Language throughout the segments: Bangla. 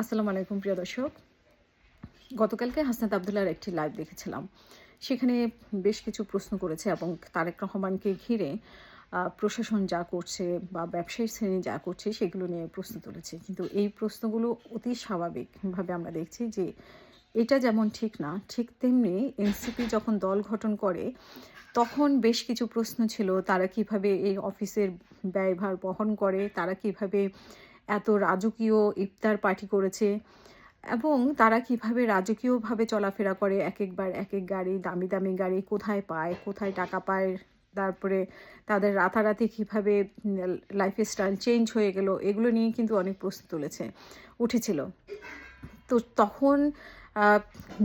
আসসালামু আলাইকুম, প্রিয় দর্শক। গতকালকে হাসনাত আবদুল্লার একটি লাইভ দেখেছিলাম। সেখানে বেশ কিছু প্রশ্ন করেছে এবং তারেক রহমানকে ঘিরে প্রশাসন যা করছে বা ব্যবসায়ী শ্রেণি যা করছে সেগুলো নিয়ে প্রশ্ন তুলেছে। কিন্তু এই প্রশ্নগুলো অতি স্বাভাবিকভাবে আমরা দেখছি যে এটা যেমন ঠিক না, ঠিক তেমনি এনসিপি যখন দল গঠন করে, তখন বেশ কিছু প্রশ্ন ছিল, তারা কীভাবে এই অফিসের ব্যয়ভার বহন করে, তারা কীভাবে এত রাজকীয় ইফতার পার্টি করেছে এবং তারা কীভাবে রাজকীয়ভাবে চলাফেরা করে এক একবার এক এক গাড়ি, দামি দামি গাড়ি কোথায় পায়, কোথায় টাকা পায়, তারপরে তাদের রাতারাতি কীভাবে লাইফ স্টাইল চেঞ্জ হয়ে গেল, এগুলো নিয়ে কিন্তু অনেক প্রশ্ন তুলেছে, উঠেছিল। তো তখন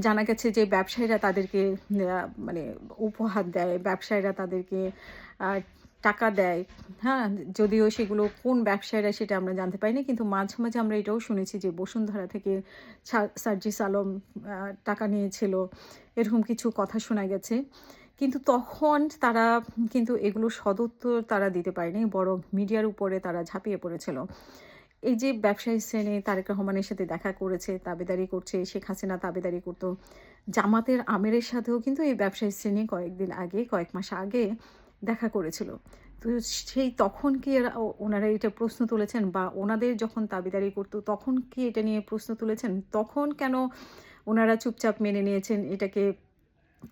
জানা গেছে যে ব্যবসায়ীরা তাদেরকে মানে উপহার দেয়, ব্যবসায়ীরা তাদেরকে টাকা দেয়। হ্যাঁ যদিও সেগুলো কোন ব্যবসায়ীরা সেটা আমরা জানতে পারিনি, কিন্তু মাঝে মাঝে আমরা এটাও শুনেছি যে বসুন্ধরা থেকে সার্জিস আলম টাকা নিয়েছিল, এরকম কিছু কথা শোনা গেছে। কিন্তু তখন তারা কিন্তু এগুলো সদুত্তর তারা দিতে পারেনি, বরং মিডিয়ার উপরে তারা ঝাঁপিয়ে পড়েছিল। এই যে ব্যবসায়ী শ্রেণি তারেক রহমানের সাথে দেখা করেছে, তাবেদারি করছে, শেখ হাসিনা তাবেদারি করতো, জামাতের আমিরের সাথেও কিন্তু এই ব্যবসায়ী শ্রেণি কয়েকদিন আগে, কয়েক মাস আগে দেখা করেছিল। তো সেই তখন কি ওনারা এটা প্রশ্ন তুলেছেন বা ওনাদের যখন তাবেদারি করতো, তখন কি এটা নিয়ে প্রশ্ন তুলেছেন? তখন কেন ওনারা চুপচাপ মেনে নিয়েছেন এটাকে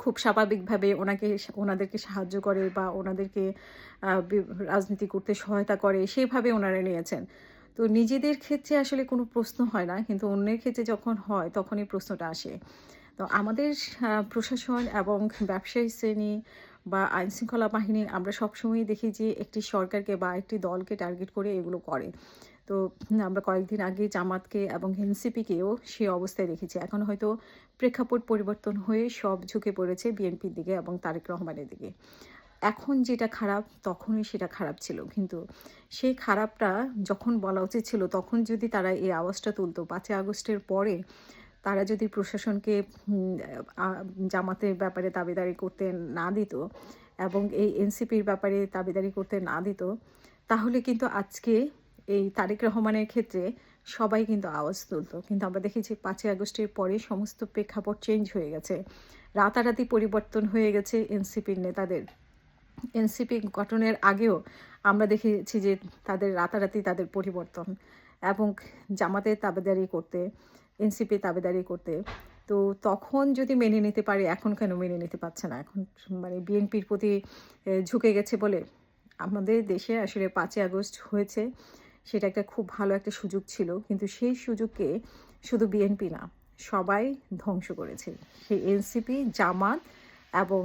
খুব স্বাভাবিকভাবে ওনাকে ওনাদেরকে সাহায্য করে বা ওনাদেরকে রাজনীতি করতে সহায়তা করে সেভাবে ওনারা নিয়েছেন। তো নিজেদের ক্ষেত্রে আসলে কোনো প্রশ্ন হয় না, কিন্তু অন্যের ক্ষেত্রে যখন হয় তখনই প্রশ্নটা আসে। তো আমাদের প্রশাসন এবং ব্যবসায়ী শ্রেণি বা আইনশৃঙ্খলা বাহিনী আমরা সবসময়ই দেখি যে একটি সরকারকে বা একটি দলকে টার্গেট করে এগুলো করে। তো আমরা কয়েকদিন আগে জামাতকে এবং এনসিপিকেও সে অবস্থায় দেখেছি। এখন হয়তো প্রেক্ষাপট পরিবর্তন হয়ে সব ঝুঁকে পড়েছে বিএনপির দিকে এবং তারেক রহমানের দিকে। এখন যেটা খারাপ, তখনই সেটা খারাপ ছিল। কিন্তু সেই খারাপটা যখন বলা উচিত ছিল, তখন যদি তারা এই আওয়াজটা তুলতো, পাঁচই আগস্টের পরে তারা যদি প্রশাসনকে জামাতের ব্যাপারে দাবিদারি করতে না দিত এবং এই এনসিপির ব্যাপারে দাবিদারি করতে না দিত, তাহলে কিন্তু আজকে এই তারেক রহমানের ক্ষেত্রে সবাই কিন্তু আওয়াজ তুলতো। কিন্তু আমরা দেখেছি পাঁচই আগস্টের পরে সমস্ত প্রেক্ষাপট চেঞ্জ হয়ে গেছে। রাতারাতি পরিবর্তন হয়ে গেছে এনসিপির নেতাদের। এনসিপি গঠনের আগেও আমরা দেখেছি যে তাদের রাতারাতি তাদের পরিবর্তন এবং জামাতের তাবেদারি করতে এনসিপি তাবেদারি করতে। তো তখন যদি মেনে নিতে পারে, এখন কেন মেনে নিতে পারছে না? এখন মানে বিএনপির প্রতি ঝুঁকে গেছে বলে আমাদের দেশে আসলে পাঁচই আগস্ট হয়েছে। সেটা একটা খুব ভালো একটা সুযোগ ছিল। কিন্তু সেই সুযোগকে শুধু বিএনপি না, সবাই ধ্বংস করেছে। সেই এনসিপি, জামাত এবং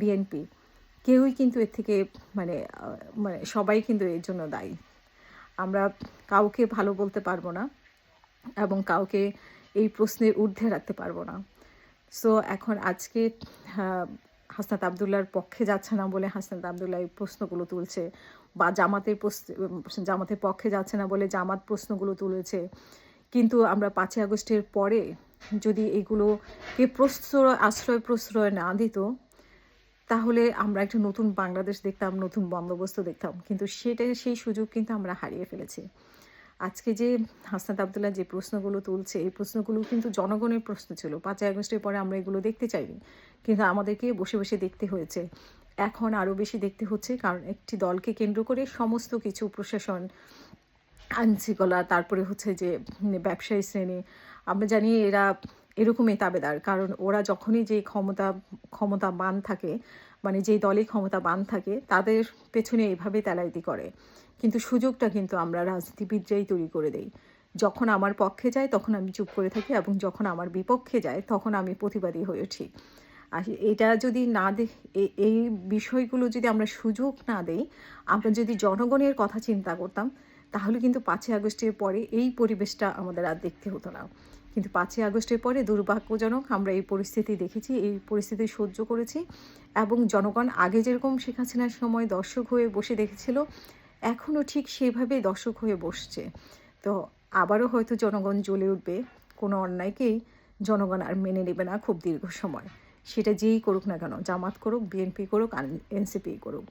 বিএনপি কেউই কিন্তু এর থেকে মানে মানে সবাই কিন্তু এর জন্য দায়ী। আমরা কাউকে ভালো বলতে পারব না এবং কাউকে প্রশ্নের ঊর্ধ্বে রাখতে পারব না। সো এখন আজকে হাসনাত আবদুল্লার পক্ষে যাচ্ছে না বলে হাসনাত আবদুল্লাহ এই প্রশ্নগুলো তুলছে বা জামাতের প্রশ্ন- জামাতের পক্ষে যাচ্ছে না বলে জামাত প্রশ্নগুলো তুলেছে। কিন্তু আমরা পাঁচই আগস্টের পরে যদি এগুলোকে প্রশ্রয়, আশ্রয় প্রশ্রয় না দিত, তাহলে আমরা একটা নতুন বাংলাদেশ দেখতাম, নতুন বন্দোবস্ত দেখতাম। কিন্তু সেটা, সেই সুযোগ কিন্তু আমরা হারিয়ে ফেলেছি। আজকে যে হাসনাত আবদুল্লাহ যে প্রশ্নগুলো তুলছে, এই প্রশ্নগুলো কিন্তু জনগণের প্রশ্ন ছিল। পাঁচই আগস্টের পরে আমরা এগুলো দেখতে চাইনি। কিন্তু আমাদেরকে বসে বসে দেখতে হয়েছে। এখন আরও বেশি দেখতে হচ্ছে, কারণ একটি দলকে কেন্দ্র করে সমস্ত কিছু প্রশাসন, আইনশৃঙ্খলা, তারপরে হচ্ছে যে ব্যবসায়ী শ্রেণি, আমরা জানি এরা এরকমই তাবেদার। কারণ ওরা যখনই যে ক্ষমতা ক্ষমতা বান থাকে মানে যেই দলে ক্ষমতা বান থাকে, তাদের পেছনে এইভাবে তেলাইতি করে। কিন্তু সুযোগটা কিন্তু আমরা রাজনীতিবিদরাই তৈরি করে দেই। যখন আমার পক্ষে যায়, তখন আমি চুপ করে থাকি এবং যখন আমার বিপক্ষে যায়, তখন আমি প্রতিবাদী হয়ে উঠি। আর এটা যদি না দে এই বিষয়গুলো যদি আমরা সুযোগ না দেই, আমরা যদি জনগণের কথা চিন্তা করতাম, তাহলে কিন্তু পাঁচই আগস্টের পরে এই পরিবেশটা আমাদের আর দেখতে হতো না। কিন্তু পাঁচই আগস্টের পরে দুর্ভাগ্যজনক আমরা এই পরিস্থিতি দেখেছি, এই পরিস্থিতি সহ্য করেছি এবং জনগণ আগে যেরকম শেখ হাসিনার সময় দর্শক হয়ে বসে দেখেছিল এখনও ঠিক সেইভাবেই দর্শক হয়ে বসছে। তো আবারও হয়তো জনগণ জ্বলে উঠবে, কোনো অন্যায়কেই জনগণ আর মেনে নেবে না খুব দীর্ঘ সময়। সেটা যেই করুক না কেন, জামাত করুক, বিএনপি করুক আর এনসিপি করুক।